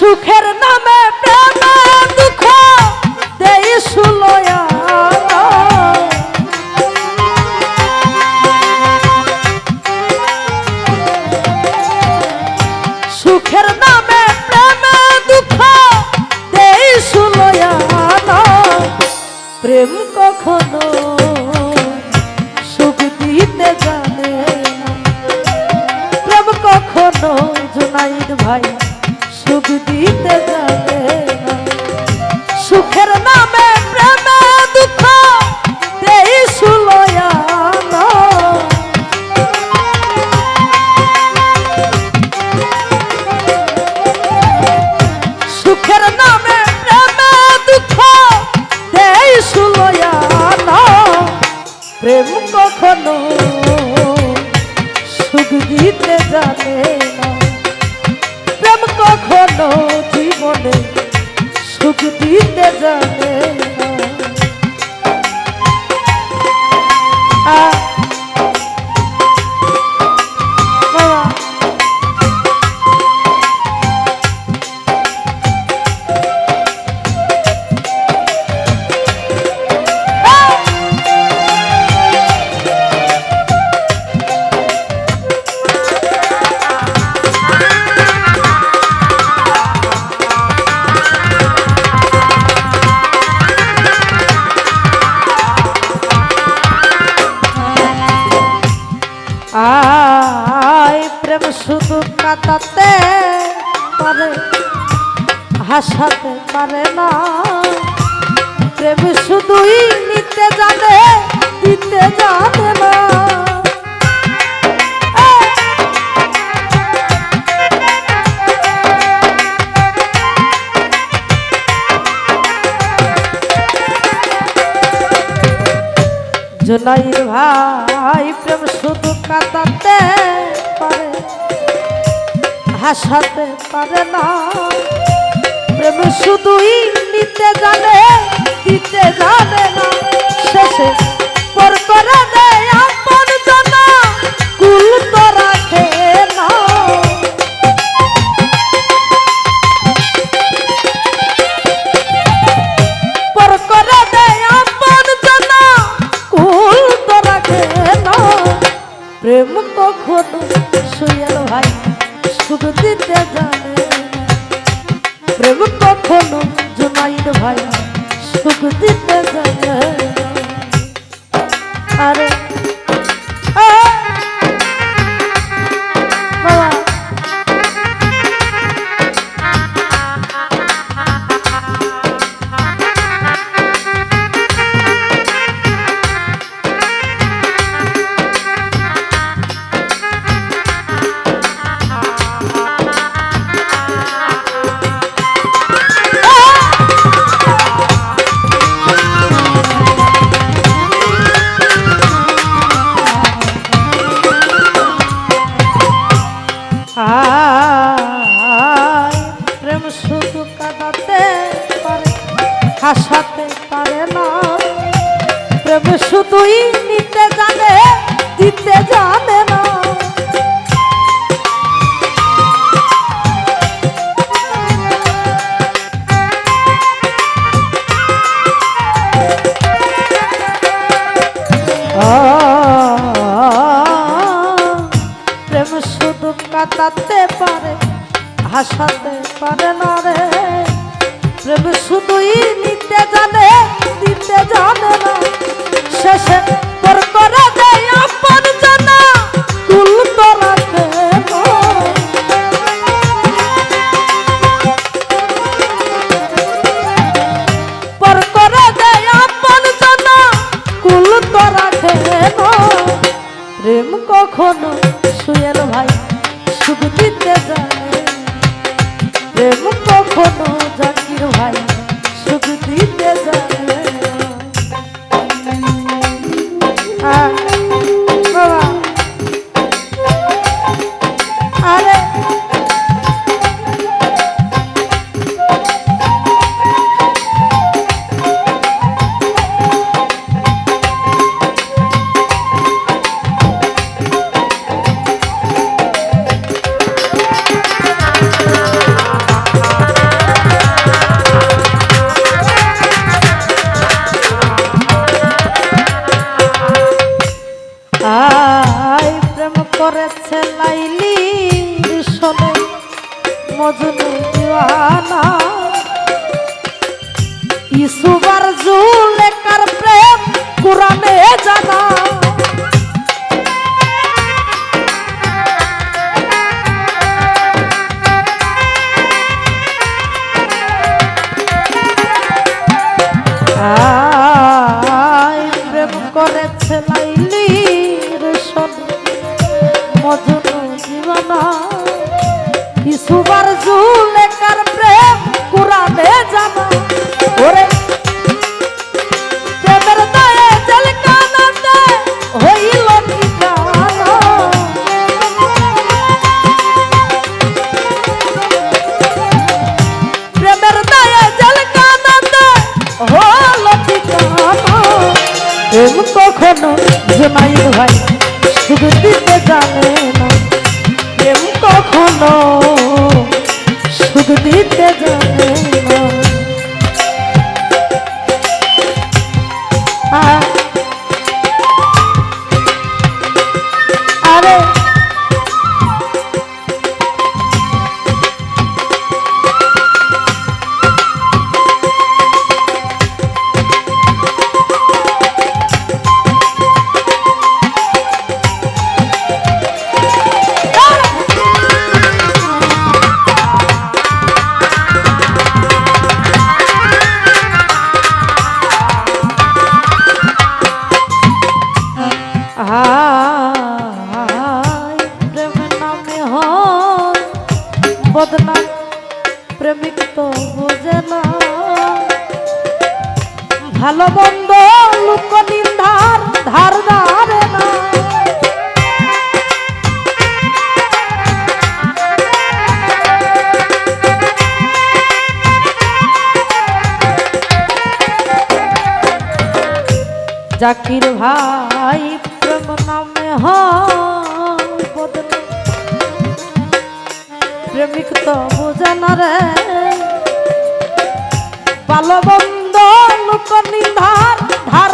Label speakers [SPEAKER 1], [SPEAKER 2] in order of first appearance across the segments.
[SPEAKER 1] সুখের নামে প্রেমে দুঃখ দেই সুলয়া। প্রেম কখনো সুখ দিতে জানে প্রেম কখনো জুনাইদ ভাই সুখ দিতে জানে দিতে জানে প্রেম শুধু কাটাতে পারে, হাসাতে পারে না। প্রেম শুধুই নিতে জানে দিতে জানে না। জোনাইর ভাই, প্রেম শুধু কাটাতে হাসাতে পারে না। প্রেম শুধুই নিতে জানে দিতে জানে না। শেষে পর করে দিতে জানে। হাসাতে পারে না। প্রেম শুধুই নিতে জানে, দিতে জানে না। প্রেম শুধু কাটাতে পারে হাসাতে ভাই সুখ দিতে জানে প্রেম কখনো করেছে লাইলি শোনে মজুর জোনাইদ ভাই শুধু দিতে জানে না। প্রেম কখনো শুধু দিতে জানে না। জাকির ভাই প্রেম নামে হদলে প্রেমিক তো বোঝে রে। বালবন্ধ লোক নিন্ধার ধার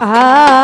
[SPEAKER 1] Ah.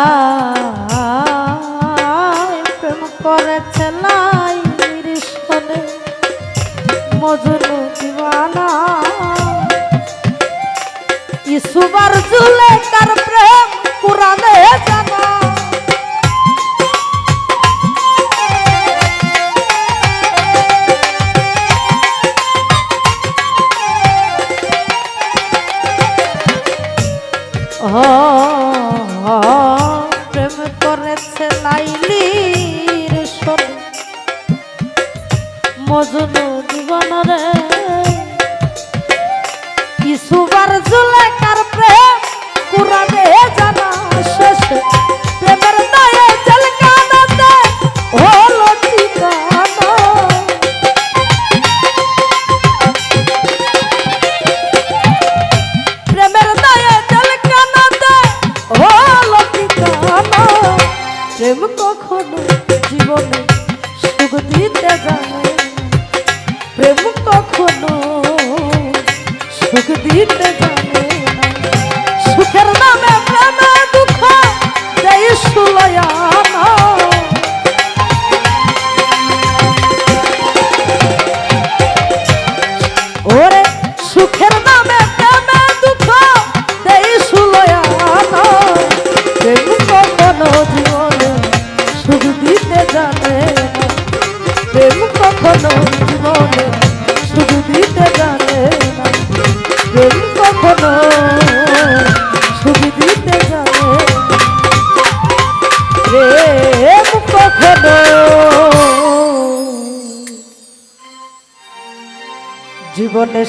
[SPEAKER 1] ходу.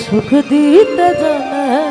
[SPEAKER 1] সুখ দিতে জানে।